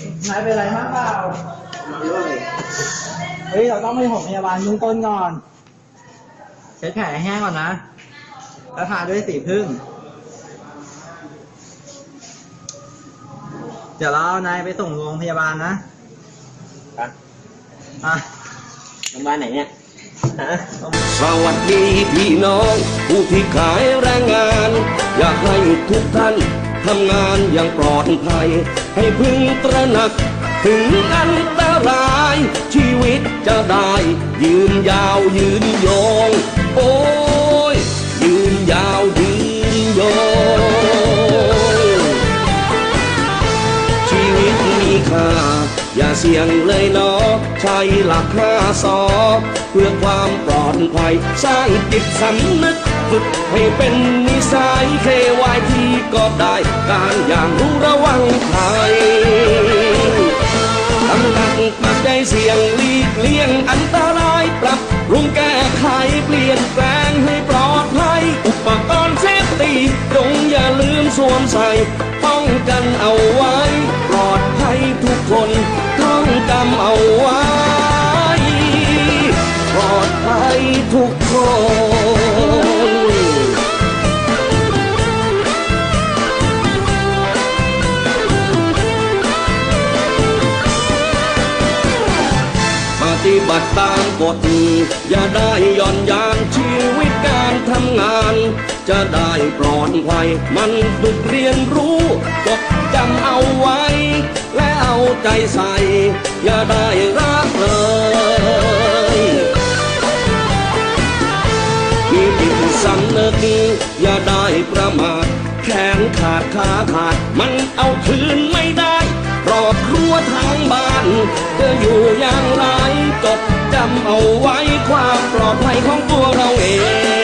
เฮ้ยนายเป็นอะไรมากเปล่าเฮ้ย เราต้องไปผมพยาบาลเบื้องต้นก่อนเช็ดแผลให้แห้งก่อนนะ แล้วทาด้วยสีพึ่ง เดี๋ยวเราเอานายไปส่งโรงพยาบาลนะครับอะโรงพยาบาลไหนเนี่ยฮะสวัสดีพี่น้อง ผู้ที่ขายแรงงาน อยากให้ทุกท่าน ทำงานอย่างปลอดภัย ให้พึงตระหนัก ถึงอันตราย ชีวิตจะได้ ยืนยาวยืนยง โอ้ย ยืนยาวยืนยง ชีวิตมีค่า อย่าเสี่ยงเลยเนาะใช้หลักห้าสอเพื่อความปลอดภัย สร้างจิตสำนึก ฝึกให้เป็นนิสัยเควายที่ก็ได้การอย่างรู้ระวังภัยทำหนักปักใจเสี่ยงหลีกเลี่ยงอันตรายปรับรุงแก้ไขเปลี่ยนแปลงให้ปลอดภัยอุปกรณ์เซฟตี้จงอย่าลืมสวมใส่ บัติตามกฎอย่าได้ย่อนยานชีวิตการทำงาน จะได้ปลอดภัยมันฝึกเรียนรู้จดจำเอาไว้ และเอาใจใส่ อย่าได้รักเลยมีจิตสำนึกอย่าได้ประมาทแขนขาดขาขาดมันเอาคืนไม่ได้รอบรั้วทางบ้านจะอยู่อย่างไรำเอาไว้ความปลอดภัยของตัวเราเอง